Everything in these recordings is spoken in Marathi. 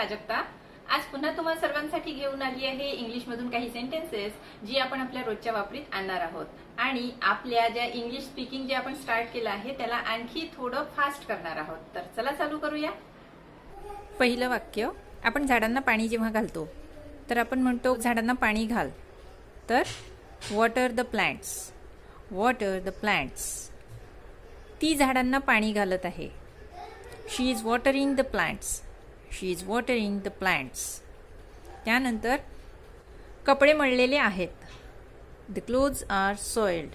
प्राजक्ता आज पुन्हा तुम्हा सर्वांसाठी घेऊन आली आहे इंग्लिश मधून काही सेंटेन्सेस जी आपण आपल्या रोजच्या वापरीत आणणार आहोत. आणि आपल्या ज्या इंग्लिश स्पीकिंग जे आपण स्टार्ट केलं आहे त्याला आणखी थोडं फास्ट करणार आहोत. तर चला चालू करूया. पहिलं वाक्य आपण झाडांना पाणी जेव्हा घालतो तर आपण म्हणतो झाडांना पाणी घाल. तर water the plants water the plants ती झाडांना पाणी घालत आहे. She is watering the plants she is watering the plants त्यानंतर कपडे मळलेले आहेत. The clothes are soiled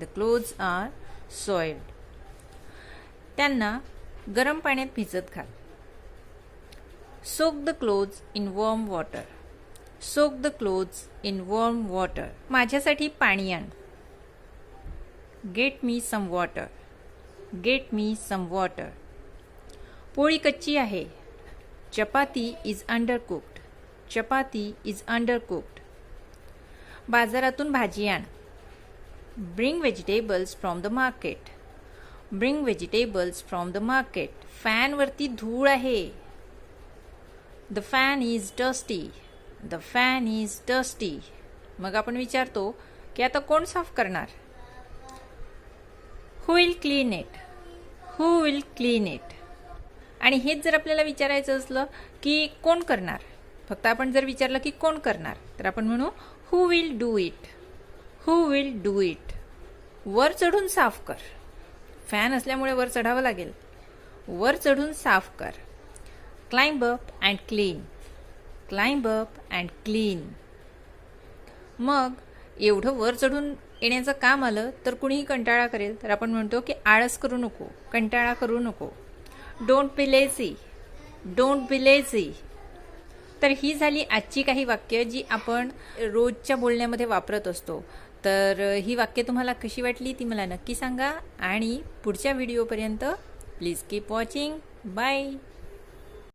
the clothes are soiled त्यांना गरम पाण्यात भिजत घाल. Soak the clothes in warm water soak the clothes in warm water माझ्यासाठी पाणी आण. Get me some water get me some water पोळी कच्ची आहे. Chapati is undercooked chapati is undercooked बाजारातून भाजी आण. Bring vegetables from the market bring vegetables from the market फॅनवरती धूळ आहे. The fan is dusty the fan is dusty मग आपण विचारतो की आता कोण साफ करणार? Who will clean it who will clean it आणि हेच जर आपल्याला विचारायचं असलं की कोण करणार? फक्त आपण जर विचारलं की कोण करणार? तर आपण म्हणू who will do it who will do it वर चढून साफ कर. फॅन असल्यामुळे वर चढावं लागेल. वर चढून साफ कर. Climb up and clean climb up and clean मग एवढं वर चढून येण्याचं काम आलं तर कुणीही कंटाळा करेल. तर आपण म्हणतो की आळस करू नको. कंटाळा करू नको. Don't be lazy don't be lazy तर ही झाली आजची काही वाक्य जी आपण रोजच्या बोलण्यामध्ये वापरत असतो. तर ही वाक्य तुम्हाला कशी वाटली ती मला नक्की सांगा आणि पुढच्या व्हिडिओपर्यंत प्लीज कीप वॉचिंग बाय